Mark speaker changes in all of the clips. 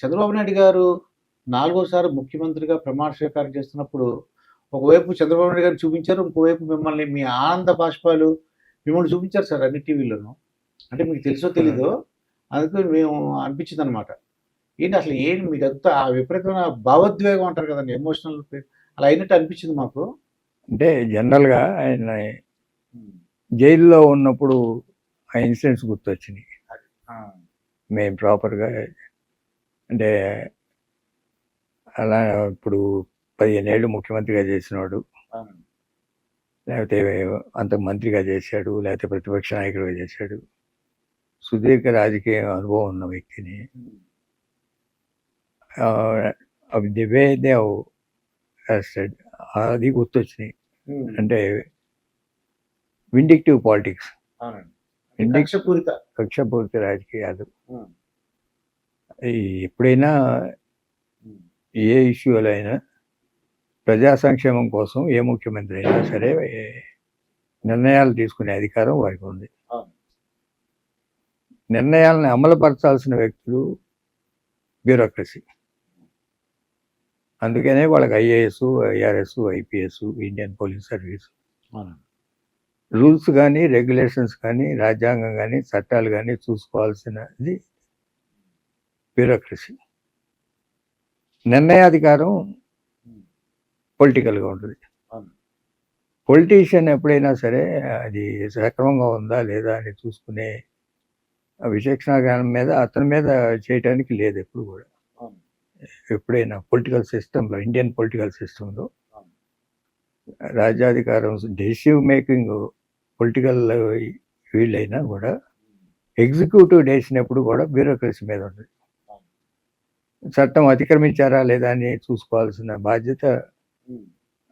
Speaker 1: చంద్రబాబు నాయుడు గారు నాలుగోసారి ముఖ్యమంత్రిగా ప్రమాణ స్వీకారం చేస్తున్నప్పుడు ఒకవైపు చంద్రబాబు నాయుడు గారు చూపించారు ఇంకోవైపు మిమ్మల్ని మీ ఆనంద బాష్పాలు మిమ్మల్ని చూపించారు సార్ అన్ని టీవీల్లోనూ. అంటే మీకు తెలుసో తెలీదో అందుకు మేము అనిపించింది అనమాట ఏంటి అసలు ఏంటి మీకు అంతా ఆ విపరీతమైన భావోద్వేగం అంటారు కదండి ఎమోషనల్ అలా అయినట్టు అనిపించింది మాకు.
Speaker 2: అంటే జనరల్గా ఆయన జైల్లో ఉన్నప్పుడు ఆ ఇన్సిడెంట్స్ గుర్తొచ్చినాయి. మేము ప్రాపర్గా అంటే అలా ఇప్పుడు పదిహేను ఏళ్ళు ముఖ్యమంత్రిగా చేసినాడు లేకపోతే అంత మంత్రిగా చేశాడు లేకపోతే ప్రతిపక్ష నాయకుడిగా చేశాడు. సుదీర్ఘ రాజకీయ అనుభవం ఉన్న వ్యక్తిని. అవి ది వే దే అరెస్టెడ్ అది గుర్తొచ్చినాయి. అంటే విండిక్టివ్ పాలిటిక్స్
Speaker 1: కక్షపూరిత.
Speaker 2: కక్షపూరిత రాజకీయాలు. ఎప్పుడైనా ఏ ఇష్యూలో అయినా ప్రజా సంక్షేమం కోసం ఏ ముఖ్యమంత్రి అయినా సరే నిర్ణయాలు తీసుకునే అధికారం వారికి ఉంది. నిర్ణయాలను అమలుపరచాల్సిన వ్యక్తులు బ్యూరోక్రసీ. అందుకనే వాళ్ళకి IAS IRS IPS Indian police service rules కానీ రెగ్యులేషన్స్ కానీ రాజ్యాంగం కానీ చట్టాలు కానీ చూసుకోవాల్సినది బ్యూరోక్రసీ నిర్ణయాధికారం పొలిటికల్గా ఉంటుంది. పొలిటీషియన్ ఎప్పుడైనా సరే అది సక్రమంగా ఉందా లేదా అని చూసుకునే విచక్షణ జ్ఞానం మీద అతని మీద చేయటానికి లేదు ఎప్పుడు కూడా. ఎప్పుడైనా పొలిటికల్ సిస్టంలో ఇండియన్ పొలిటికల్ సిస్టంలో. రాజ్యాధికారం డెసిసివ్ మేకింగ్ పొలిటికల్ వీళ్ళైనా కూడా ఎగ్జిక్యూటివ్ డెసిషన్ ఎప్పుడు కూడా బ్యూరోక్రసీ మీద ఉంటుంది చట్టం అతిక్రమించారా లేదా అని చూసుకోవాల్సిన బాధ్యత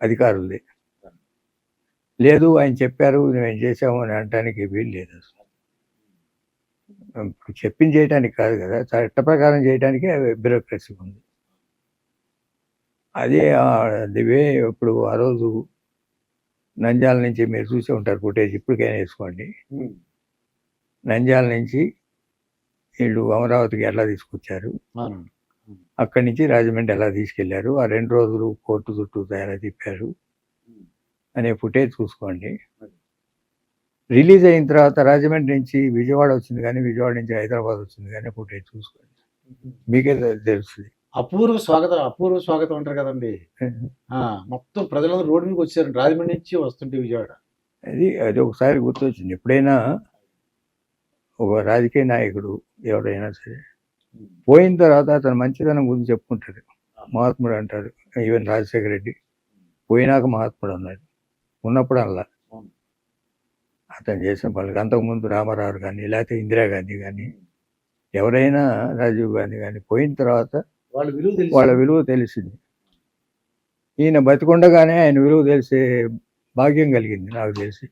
Speaker 2: అధికారులది. లేదు ఆయన చెప్పారు మేము చేసాము అని అనడానికి వీలు లేదు అసలు. చెప్పింది చేయడానికి కాదు కదా చట్ట ప్రకారం చేయడానికే బ్యూరోక్రసీ ఉంది. అదే దివే ఇప్పుడు ఆ రోజు నంద్యాల నుంచి మీరు చూసే ఉంటారు ఫుటేజ్ ఇప్పటికైనా వేసుకోండి. నంద్యాల నుంచి వీళ్ళు అమరావతికి ఎలా తీసుకొచ్చారు? అక్కడి నుంచి రాజమండ్రి ఎలా తీసుకెళ్ళారు? ఆ రెండు రోజులు కోర్టు చుట్టూ ఎలా తిప్పారు. అనే ఫుటేజ్ చూసుకోండి. రిలీజ్ అయిన తర్వాత రాజమండ్రి నుంచి విజయవాడ వచ్చింది కానీ విజయవాడ నుంచి హైదరాబాద్ వచ్చింది కానీ ఫుటేజ్ చూసుకోండి. మీకే తెలుస్తుంది.
Speaker 1: అపూర్వ స్వాగతం అపూర్వ స్వాగతం అంటారు కదండి. మొత్తం ప్రజలందరూ రోడ్డు మీదకి వచ్చారు. రాజమండ్రి నుంచి వస్తుంటే విజయవాడ.
Speaker 2: అది అది ఒకసారి గుర్తొచ్చింది. ఎప్పుడైనా ఒక రాజకీయ నాయకుడు ఎవరైనా సరే పోయిన తర్వాత అతను మంచితనం గురించి చెప్పుకుంటాడు. మహాత్ముడు అంటారు ఈవెన్ రాజశేఖర రెడ్డి పోయినాక మహాత్ముడు అన్నాడు. ఉన్నప్పుడు అలా. అతను చేసిన పనులకు అంతకుముందు రామారావు కానీ లేకపోతే ఇందిరాగాంధీ కానీ ఎవరైనా రాజీవ్ గాంధీ కానీ పోయిన తర్వాత
Speaker 1: వాళ్ళ విలువ
Speaker 2: వాళ్ళ విలువ తెలిసింది. ఈయన బతికుండగానే ఆయన విలువ తెలిసే భాగ్యం కలిగింది నాకు తెలిసి.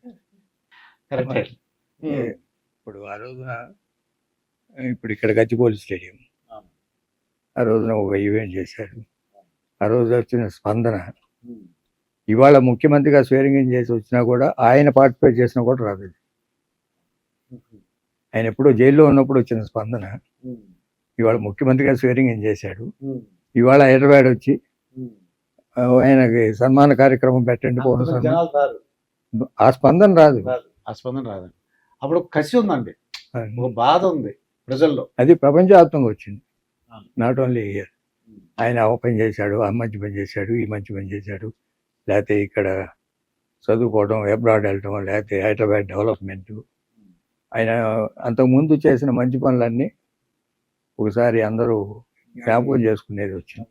Speaker 2: ఇప్పుడు ఆ రోజున ఇప్పుడు ఇక్కడ గచ్చిబౌలి స్టేడియం. ఆ రోజున ఒక ఈవెంట్ చేశారు. ఆ రోజు వచ్చిన స్పందన. ఇవాళ ముఖ్యమంత్రిగా స్వేరింగ్ చేసి వచ్చినా కూడా ఆయన పార్టిసిపేట్ చేసినా కూడా రాదు ఇది. ఆయన ఎప్పుడో జైల్లో ఉన్నప్పుడు వచ్చిన స్పందన. ఇవాళ ముఖ్యమంత్రిగా స్వేరింగ్ చేశాడు. ఇవాళ హైదరాబాద్ వచ్చి ఆయనకి సన్మాన కార్యక్రమం పెట్టండి ఆ స్పందన రాదు.
Speaker 1: రాదు. ఆ స్పందన రాదండి. అప్పుడు కసి ఉందండి. ఒక బాధ ఉంది. ప్రజల్లో.
Speaker 2: అది ప్రపంచవ్యాప్తంగా వచ్చింది. Not only year. ఆయన ఆ పని చేశాడు ఆ మంచి పని చేశాడు ఈ మంచి పని చేశాడు. లేకపోతే ఇక్కడ చదువుకోవడం అబ్రాడ్ వెళ్ళటం లేకపోతే హైదరాబాద్ డెవలప్మెంట్. ఆయన అంతకుముందు చేసిన మంచి పనులన్నీ ఒకసారి అందరూ జ్ఞాపకం చేసుకునేది వచ్చింది.